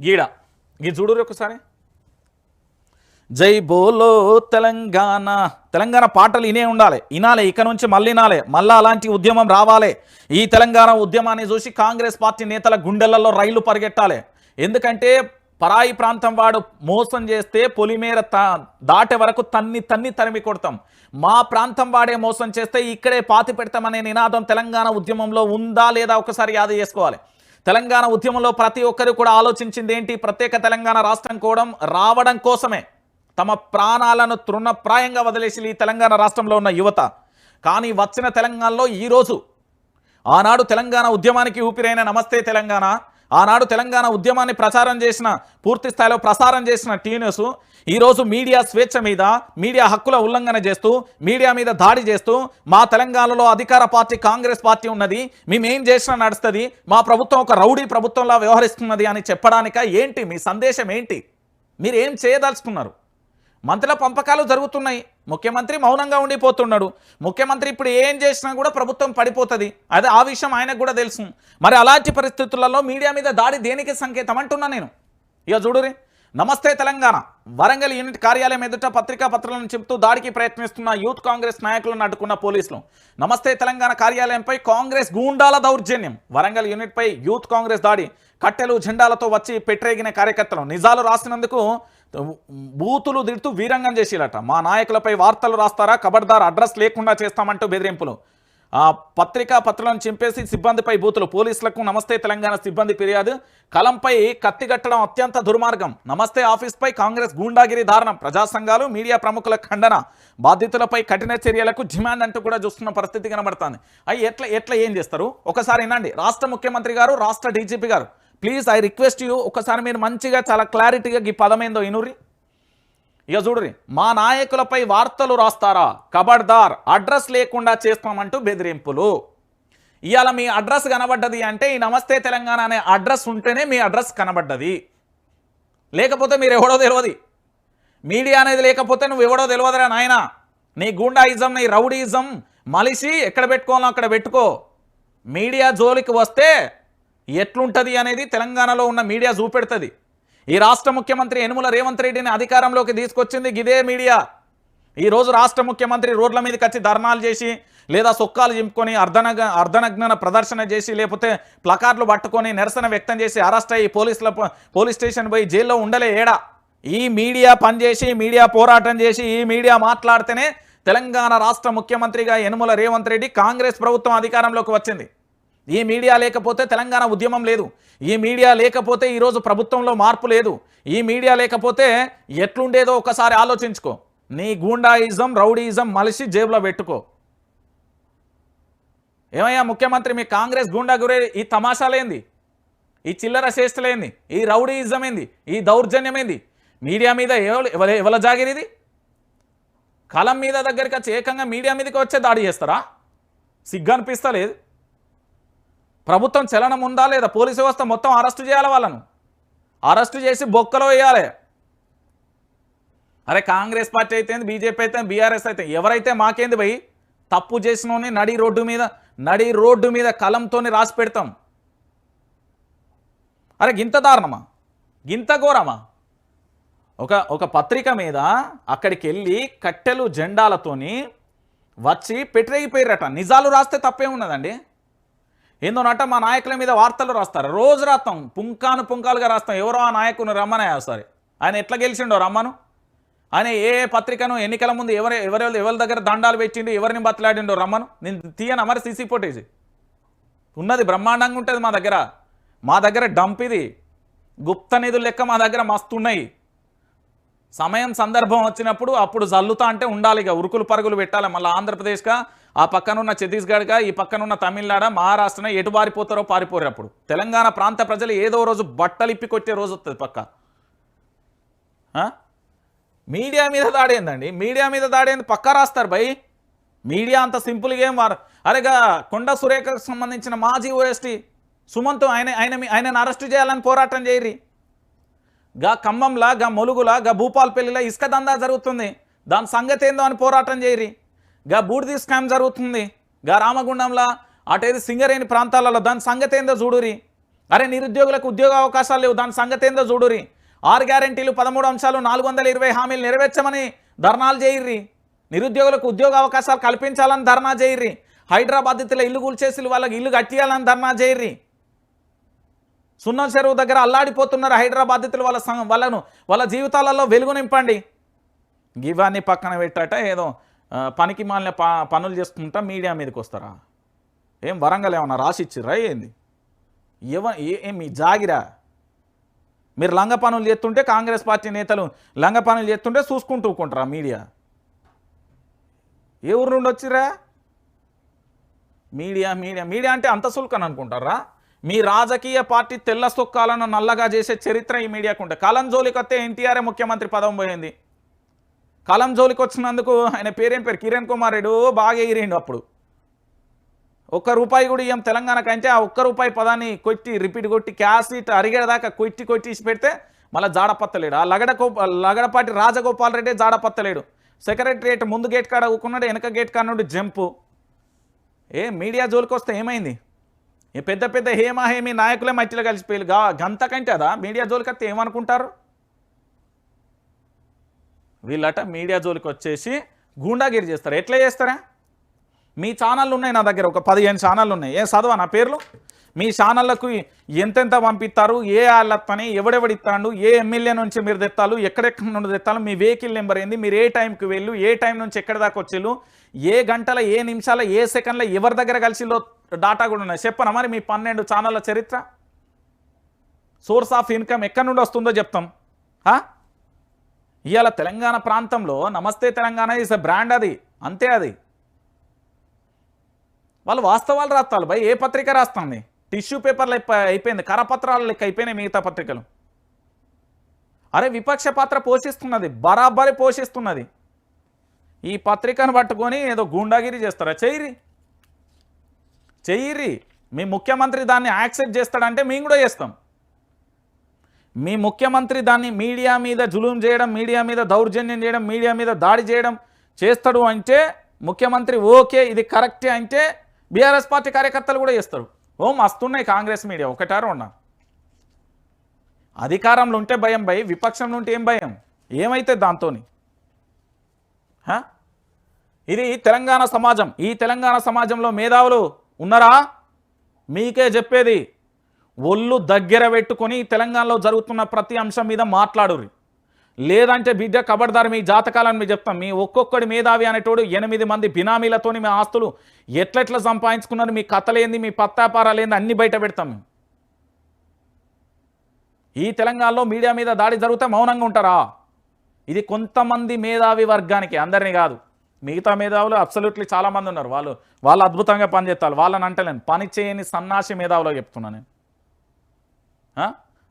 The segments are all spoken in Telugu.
గీడ. గీ చూడరు ఒకసారి జై బోలో తెలంగాణ. తెలంగాణ పాటలు ఇనే ఉండాలి. వినాలి ఇక నుంచి మళ్ళీ వినాలి మళ్ళీ అలాంటి ఉద్యమం రావాలి. ఈ తెలంగాణ ఉద్యమాన్ని చూసి కాంగ్రెస్ పార్టీ నేతల గుండెలలో రైళ్ళు పరిగెట్టాలి. ఎందుకంటే పరాయి ప్రాంతం వాడు మోసం చేస్తే పొలిమేర దాటే వరకు తన్ని తన్ని తరిమి కొడతాం. మా ప్రాంతం వాడే మోసం చేస్తే ఇక్కడే పాతి పెడతామనే నినాదం తెలంగాణ ఉద్యమంలో ఉందా లేదా ఒకసారి యాద చేసుకోవాలి. తెలంగాణ ఉద్యమంలో ప్రతి ఒక్కరు కూడా ఆలోచించింది ఏంటి? ప్రత్యేక తెలంగాణ రాష్ట్రం కోవడం రావడం కోసమే. తమ ప్రాణాలను తృణప్రాయంగా వదిలేసి ఈ తెలంగాణ రాష్ట్రంలో ఉన్న యువత. కానీ వచ్చిన తెలంగాణలో ఈరోజు ఆనాడు తెలంగాణ ఉద్యమానికి ఊపిరైన నమస్తే తెలంగాణ. ఆనాడు తెలంగాణ ఉద్యమాన్ని ప్రచారం చేసిన పూర్తి స్థాయిలో ప్రసారం చేసిన టీనస్ ఈరోజు మీడియా స్వేచ్ఛ మీద మీడియా హక్కుల ఉల్లంఘన చేస్తూ మీడియా మీద దాడి చేస్తూ మా తెలంగాణలో అధికార పార్టీ కాంగ్రెస్ పార్టీ ఉన్నది మేమేం చేసినా నడుస్తుంది మా ప్రభుత్వం ఒక రౌడీ ప్రభుత్వంలా వ్యవహరిస్తున్నది అని చెప్పడానిక ఏంటి మీ సందేశం ఏంటి? మీరు ఏం చేయదలుచుకున్నారు? మంత్రుల పంపకాలు జరుగుతున్నాయి. ముఖ్యమంత్రి మౌనంగా ఉండిపోతున్నాడు. ముఖ్యమంత్రి ఇప్పుడు ఏం చేసినా కూడా ప్రభుత్వం పడిపోతుంది. అదే ఆ విషయం ఆయనకు కూడా తెలుసు. మరి అలాంటి పరిస్థితులలో మీడియా మీద దాడి దేనికి సంకేతం అంటున్నా నేను? ఇక చూడురి నమస్తే తెలంగాణ. వరంగల్ యూనిట్ కార్యాలయం ఎదుట పత్రికా పత్రాలను చెబుతూ దాడికి ప్రయత్నిస్తున్న యూత్ కాంగ్రెస్ నాయకులను అడ్డుకున్న పోలీసులు. నమస్తే తెలంగాణ కార్యాలయంపై కాంగ్రెస్ గూండాల దౌర్జన్యం. వరంగల్ యూనిట్పై యూత్ కాంగ్రెస్ దాడి. కట్టెలు జెండాలతో వచ్చి పెట్టరేగిన కార్యకర్తలు నిజాలు రాసినందుకు బూతులు దిడుతూ వీరంగం చేసేలట మా నాయకులపై వార్తలు రాస్తారా? కబడ్దార్ అడ్రస్ లేకుండా చేస్తామంటూ బెదిరింపులు. పత్రికా పత్రాలను చింపేసి సిబ్బందిపై బూతులు. పోలీసులకు నమస్తే తెలంగాణ సిబ్బంది ఫిర్యాదు. కలంపై కత్తిగట్టడం అత్యంత దుర్మార్గం. నమస్తే ఆఫీస్పై కాంగ్రెస్ గూండాగిరి దారుణం. ప్రజా సంఘాలు మీడియా ప్రముఖుల ఖండన. బాధితులపై కఠిన చర్యలకు డిమాండ్ అంటూ కూడా చూస్తున్న పరిస్థితి కనబడుతుంది. అవి ఎట్లా ఎట్లా ఏం చేస్తారు? ఒకసారి వినండి. రాష్ట్ర ముఖ్యమంత్రి గారు రాష్ట్ర డీజీపీ గారు. ప్లీజ్ ఐ రిక్వెస్ట్ యూ ఒకసారి మీరు మంచిగా చాలా క్లారిటీగా ఈ పదమేందో ఇనురి ఇక చూడురి మా నాయకులపై వార్తలు రాస్తారా? కబడ్దార్ అడ్రస్ లేకుండా చేస్తామంటూ బెదిరింపులు. ఇవాళ మీ అడ్రస్ కనబడ్డది అంటే ఈ నమస్తే తెలంగాణ అనే అడ్రస్ ఉంటేనే మీ అడ్రస్ కనబడ్డది. లేకపోతే మీరు ఎవడో తెలియదు మీడియా అనేది లేకపోతే నువ్వు ఎవడో తెలియదురా నాయన. నీ గూండాయిజం నీ రౌడీయిజం మలిసి ఎక్కడ పెట్టుకోవాలో అక్కడ పెట్టుకో. మీడియా జోలికి వస్తే ఎట్లుంటుంది అనేది తెలంగాణలో ఉన్న మీడియా చూపెడుతుంది. ఈ రాష్ట్ర ముఖ్యమంత్రి యనుమల రేవంత్ రెడ్డిని అధికారంలోకి తీసుకొచ్చింది ఇదే మీడియా. ఈరోజు రాష్ట్ర ముఖ్యమంత్రి రోడ్ల మీదకి వచ్చి ధర్నాలు చేసి లేదా సొక్కాలు చింపుకొని అర్ధనగ అర్ధనగ్న ప్రదర్శన చేసి లేకపోతే ప్లకార్లు పట్టుకొని నిరసన వ్యక్తం చేసి అరెస్ట్ అయ్యి పోలీసుల పోలీస్ స్టేషన్ పోయి జైల్లో ఉండలే ఏడా? ఈ మీడియా పనిచేసి మీడియా పోరాటం చేసి ఈ మీడియా మాట్లాడితేనే తెలంగాణ రాష్ట్ర ముఖ్యమంత్రిగా యనుమల రేవంత్ రెడ్డి కాంగ్రెస్ ప్రభుత్వం అధికారంలోకి వచ్చింది. ఈ మీడియా లేకపోతే తెలంగాణ ఉద్యమం లేదు. ఈ మీడియా లేకపోతే ఈరోజు ప్రభుత్వంలో మార్పు లేదు. ఈ మీడియా లేకపోతే ఎట్లుండేదో ఒకసారి ఆలోచించుకో. నీ గూండాయిజం రౌడీయిజం మలిసి జేబులో పెట్టుకో. ఏమయ్యా ముఖ్యమంత్రి మీ కాంగ్రెస్ గూండా గురే ఈ తమాషాలేంది? ఈ చిల్లర చేష్టలేంది? ఈ రౌడీయిజం ఏంది ఈ దౌర్జన్యం ఏంది మీడియా మీద ఎవరు ఎవల జాగిరిది? కలం మీద దగ్గరికి వచ్చి ఏకంగా మీడియా మీదకి వచ్చే దాడి చేస్తారా? సిగ్గు అనిపిస్తలేదు. ప్రభుత్వం చలనం ఉందా లేదా? పోలీసు వ్యవస్థ మొత్తం అరెస్టు చేయాలి వాళ్ళను? అరెస్టు చేసి బొక్కలో వేయాలి. అరే కాంగ్రెస్ పార్టీ అయితే బీజేపీ అయితే బీఆర్ఎస్ అయితే ఎవరైతే మాకేంది భయ్? తప్పు చేసినోని నడి రోడ్డు మీద నడి రోడ్డు మీద కలంతోని రాసి పెడతాం. అరే గింత దారుణమా? గింత ఘోరమా? ఒక ఒక పత్రిక మీద అక్కడికి వెళ్ళి కట్టెలు జెండాలతోని వచ్చి పెట్టరేగిపోయారట నిజాలు రాస్తే తప్పే ఉన్నదండి ఏందోనట మా నాయకుల మీద వార్తలు రాస్తారు. రోజు రాస్తాం. పుంకాను పుంకాలుగా రాస్తాం. ఎవరో ఆ నాయకుని రమ్మనే వస్తారు ఆయన ఎట్లా గెలిచిండో రమ్మను. ఆయన ఏ పత్రికను ఎన్నికల ముందు ఎవరి ఎవరి ఎవరి దగ్గర దండాలు పెట్టిండు ఎవరిని బతలాడిండో రమ్మను. నేను తీయను మరి సీసీ ఫోటేజ్? ఉన్నది బ్రహ్మాండంగా ఉంటుంది మా దగ్గర. మా దగ్గర డంప్ ఇది. గుప్త నిధులు లెక్క మా దగ్గర మస్తు ఉన్నాయి. సమయం సందర్భం వచ్చినప్పుడు అప్పుడు జల్లుతా అంటే ఉండాలి ఇక. ఉరుకులు పరుగులు పెట్టాలి. మళ్ళీ ఆంధ్రప్రదేశ్గా ఆ పక్కనున్న ఛత్తీస్గఢ్గా ఈ పక్కనున్న తమిళనాడు మహారాష్ట్రనే ఎటు పారిపోతారో పారిపోరు అప్పుడు. తెలంగాణ ప్రాంత ప్రజలు ఏదో రోజు బట్టలిప్పి కొట్టే రోజు వస్తుంది పక్క. ఆ? మీడియా మీద దాడేందండి? మీడియా మీద దాడేంది? పక్క రాస్తారు భయ్ మీడియా అంత సింపుల్గా ఏం వారు అరేగా కొండ సురేఖకు సంబంధించిన మాజీ ఓఎస్టీ సుమంత్ ఆయన ఆయన ఆయనను అరెస్ట్ చేయాలని పోరాటం చేయరి గా ఖమ్మంలా గా మొలుగులా గా భూపాల్పల్లిలో ఇసుక దందా జరుగుతుంది. దాని సంగతి ఏందో అని పోరాటం చేయరి. గా బూడిది స్కామ్ జరుగుతుంది. గా రామగుండంలా అటేది సింగరేణి ప్రాంతాలలో దాని సంగతి ఏందో చూడురి. అరే నిరుద్యోగులకు ఉద్యోగ అవకాశాలు లేవు. దాని సంగతి ఏందో చూడురి. ఆరు గ్యారెంటీలు పదమూడు అంశాలు నాలుగు వందల ఇరవై హామీలు నెరవేర్చమని ధర్నాలు చేయర్రి. నిరుద్యోగులకు ఉద్యోగ అవకాశాలు కల్పించాలని ధర్నా చేయర్రి. హైదరాబాద్ ఇల్లు కూల్చేసి వాళ్ళకి ఇల్లు కట్టియాలని ధర్నా చేయర్రి. సున్నా చెరువు దగ్గర అల్లాడిపోతున్నారు హైదరాబాద్ వాళ్ళ సం- వాళ్ళను. వాళ్ళ జీవితాలలో వెలుగు నింపండి. ఇవన్నీ పక్కన పెట్టట ఏదో పనికి మాలిన ప పనులు చేసుకుంటా మీడియా మీదకి వస్తారా? ఏం వరంగల్ ఏమన్నా రాసిచ్చిర్రా ఏంది? ఎవ ఏం మీ జాగిరా? మీరు లంగ పనులు చేస్తుంటే కాంగ్రెస్ పార్టీ నేతలు లంగ పనులు చేస్తుంటే చూసుకుంటూ మీడియా? ఏ ఊరు నుండి వచ్చిరా మీడియా మీడియా మీడియా అంటే అంత శుల్కం అనుకుంటారా? మీ రాజకీయ పార్టీ తెల్ల సొక్కాలను నల్లగా చేసే చరిత్ర ఈ మీడియాకు ఉంటుంది కాలం జోలికి వస్తే ఎన్టీఆర్ఏ ముఖ్యమంత్రి పదం పోయింది. కాలం జోలికి వచ్చినందుకు ఆయన పేరేం పేరు? కిరణ్ కుమార్ రెడ్డి. బాగా ఎగిరిండు అప్పుడు. ఒక్క రూపాయి కూడా ఇయ్యం తెలంగాణకు అంటే ఆ ఒక్క రూపాయి పదాన్ని కొట్టి రిపీట్ కొట్టి క్యాసెట్ అరిగేదాకా కొట్టి కొట్టి ఇచ్చి పెడితే మళ్ళీ జాడపత్తలేడు ఆ లగడ లగడపాటి రాజగోపాల్ రెడ్డి జాడపత్తలేడు సెక్రటరియట్ ముందు గేట్ కాడ ఊకున్నాడు వెనక గేట్ కాడ నుండి జంపు. ఏ మీడియా జోలికి వస్తే ఏమైంది? పెద్ద పెద్ద హేమా హేమి నాయకులే మట్టిలో కలిసిపోయారు. గా గంత కంటే అదా? మీడియా జోలికి వస్తే ఏమనుకుంటారు? వీళ్ళట మీడియా జోలికి వచ్చేసి గూండాగిరి చేస్తారు. ఎట్లా చేస్తారా? మీ ఛానళ్ళు ఉన్నాయి నా దగ్గర ఒక పదిహేను ఛానళ్ళు ఉన్నాయి. ఏ చదవా నా పేర్లు? మీ ఛానళ్ళకు ఎంతెంత పంపిస్తారు? ఏ వాళ్ళని ఎవడెవడి ఇస్తాడు? ఏ ఎమ్మెల్యే నుంచి మీరు తెత్తాలు? ఎక్కడెక్కడి నుండి తెత్తాలు? మీ వెహికల్ నెంబర్ ఏంది? మీరు ఏ టైంకి వెళ్ళు? ఏ టైం నుంచి ఎక్కడి దాకా వచ్చిళ్ళు? ఏ గంటల ఏ నిమిషాల ఏ సెకండ్ల ఎవరి దగ్గర కలిసిలో డాటా కూడా ఉన్నాయి. చెప్పనా మరి మీ పన్నెండు ఛానళ్ళ చరిత్ర? సోర్స్ ఆఫ్ ఇన్కమ్ ఎక్కడి నుండి వస్తుందో చెప్తాం. ఇవాళ తెలంగాణ ప్రాంతంలో నమస్తే తెలంగాణ ఇస్ అ బ్రాండ్ అది. అంతే అది. వాళ్ళు వాస్తవాలు రాస్తారు భయ్ ఏ పత్రిక రాస్తుంది? టిష్యూ పేపర్లు అయిపోయింది. కరపత్రాలు లెక్క అయిపోయినాయి మిగతా పత్రికలు. అరే విపక్ష పాత్ర పోషిస్తున్నది. బరాబరి పోషిస్తున్నది. ఈ పత్రికను పట్టుకొని ఏదో గూండాగిరి చేస్తారా? చెయ్యిరి. చెయ్యిరి. మీ ముఖ్యమంత్రి దాన్ని యాక్సెప్ట్ చేస్తాడంటే మేము కూడా చేస్తాం. మీ ముఖ్యమంత్రి దాన్ని మీడియా మీద జులుం చేయడం మీడియా మీద దౌర్జన్యం చేయడం మీడియా మీద దాడి చేయడం చేస్తాడు అంటే ముఖ్యమంత్రి ఓకే ఇది కరెక్టే అంటే బీఆర్ఎస్ పార్టీ కార్యకర్తలు కూడా చేస్తారు. ఓ మస్తున్నాయి కాంగ్రెస్ మీడియా ఒకటారు ఉన్నా అధికారంలో ఉంటే భయం భయం. విపక్షంలో ఉంటే ఏం భయం? ఏమైతే దాంతోని? ఇది తెలంగాణ సమాజం. ఈ తెలంగాణ సమాజంలో మేధావులు ఉన్నారా? మీకే చెప్పేది. ఒళ్ళు దగ్గర పెట్టుకొని తెలంగాణలో జరుగుతున్న ప్రతి అంశం మీద మాట్లాడురి లేదంటే బిడ్డ కబడ్దారు మీ జాతకాలను మీరు చెప్తాం. మీ ఒక్కొక్కడి మేధావి అనేటోడు ఎనిమిది మంది బినామీలతోని మీ ఆస్తులు ఎట్లెట్లా సంపాదించుకున్నారు మీ కథలేంది మీ పత్తాపారాలు ఏంది అన్ని బయట పెడతాం మేము. ఈ తెలంగాణలో మీడియా మీద దాడి జరిగితే మౌనంగా ఉంటారా? ఇది కొంతమంది మేధావి వర్గానికి అందరినీ కాదు. మిగతా మేధావులు అబ్సల్యూట్లీ చాలామంది ఉన్నారు. వాళ్ళు వాళ్ళు అద్భుతంగా పనిచేస్తారు. వాళ్ళని అంటలేను. పని చేయని సన్నాసి మేధావులో చెప్తున్నాను నేను.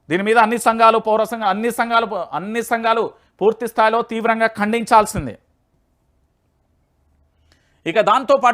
దీని మీద అన్ని సంఘాలు పౌర సంఘాలు అన్ని సంఘాలు అన్ని సంఘాలు పూర్తి స్థాయిలో తీవ్రంగా ఖండించాల్సిందే. ఇక దాంతో పాటు